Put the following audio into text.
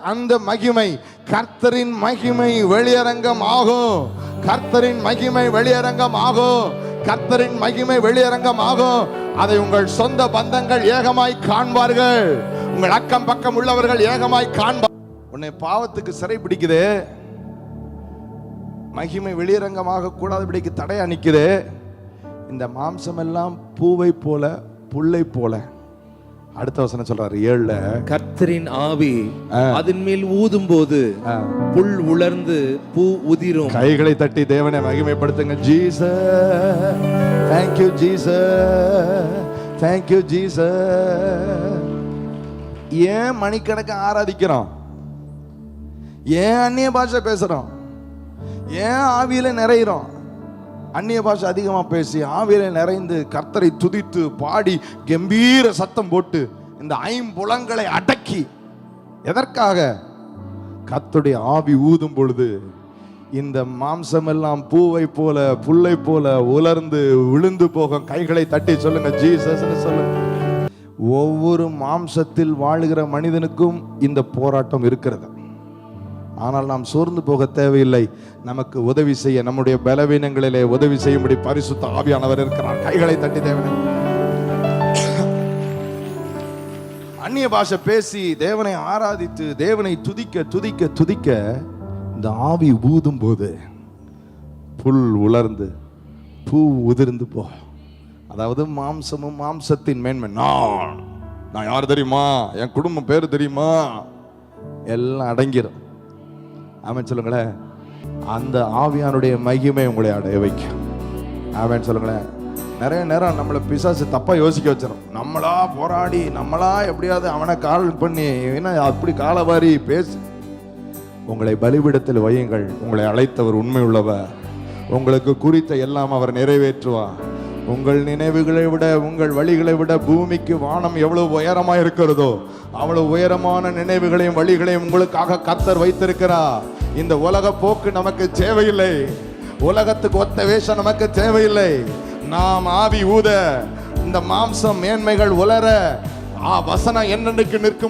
அந்த மகிமை கர்த்தரின் மகிமை வெளியரங்கம் ஆகும். கர்த்தரின் மகிமை வெளியரங்கம் ஆகும். கர்த்தரின் மகிமை வெளியரங்கம் ஆகும். அதை உங்கள் சொந்த பந்தங்கள் ஏகமாய் காண்பார்கள். உங்கள் அக்கம் பக்கம் உள்ளவர்கள் ஏகமாய் காண்பார் உன்னை பாவத்துக்கு சிறை பிடிக்குது. மகிமை வெளியரங்கமாக கூடாதபடிக்கு தடை அணிக்குது இந்த மாம்சம் எல்லாம் பூவை போல புல்லை போல. அடுத்த வசனம் சொல்றாரு ஏழுல கர்த்தரின் ஆவி. அதன் மேல் ஊதும் போது. புல் உலர்ந்து பூ உதிரும். கைகளை தட்டி தேவனை மகிமைப்படுத்துங்க ஜீச தேங்க்யூ ஜீச தேங்க்யூ ஜீச ஏன் மணிக்கணக்கு ஆராதிக்கிறோம்? ஏன் அந்நிய பாஷை பேசுறோம்? ஏன் ஆவியில நிறையிறோம்? அந்நிய பாஷை அதிகமாக பேசி ஆவியில நிறைந்து கர்த்தரை துதித்து பாடி கம்பீர சத்தம் போட்டு இந்த ஐம்புலங்களை அடக்கி எதற்காக? கத்துடைய ஆவி ஊதும் பொழுது இந்த மாம்சம் எல்லாம் பூவை போல புல்லை போல உலர்ந்து விழுந்து போகும். கைகளை தட்டி சொல்லுங்க ஜீசஸ் சொல்லுங்க ஒவ்வொரு மாம்சத்தில் வாழுகிற மனிதனுக்கும் இந்த போராட்டம் இருக்கிறது. ஆனால் நாம் சோர்ந்து போக தேவையில்லை. நமக்கு உதவி செய்ய நம்முடைய பலவீனங்களிலே உதவி செய்யும்படி பரிசுத்த ஆவியானவர் இருக்கிறார். கைகளை தட்டி தேவனை. அந்நிய பாஷை பேசி தேவனை ஆராதித்து தேவனை துதிக்க துதிக்க துதிக்க இந்த ஆவி ஊதும் போது புல் உலர்ந்து பூ உதிர்ந்து போ. அதாவது மாம்சமும் மாம்சத்தின் மேன்மை. நான் நான் யார் தெரியுமா? என் குடும்பம் பேர் தெரியுமா? எல்லாம் அடங்கிடும் அவன் சொல்லுங்களேன். அந்த ஆவியானுடைய மகிமை உங்களை அடைய வைக்கும். அவன் சொல்லுங்களேன். நிறைய நேரம் நம்மளை பிசாசு தப்பாக யோசிக்க வச்சிடும் நம்மளா போராடி நம்மளா எப்படியாவது அவனை கால் பண்ணி என்ன அப்படி காலவாரி பேசு. உங்களை பலிபிடத்தில் வையுங்கள். உங்களை அழைத்தவர் உண்மை உள்ளவர் உங்களுக்கு குறித்த எல்லாம் அவர் நிறைவேற்றுவார். உங்கள் நினைவுகளை விட உங்கள் வழிகளை விட பூமிக்கு வானம் எவ்வளவு உயரமா இருக்கிறதோ அவ்வளவு உயரமான நினைவுகளையும் வழிகளையும் உங்களுக்காக கத்தர் வைத்திருக்கிறார். இந்த உலக போக்கு நமக்கு தேவையில்லை. உலகத்துக்கு ஒத்த வேஷம் நமக்கு தேவையில்லை. நாம் ஆவி ஊத இந்த மாம்சம் மேன்மைகள் உலர ஆ வசனம் என்னென்னுக்கு நிற்கும்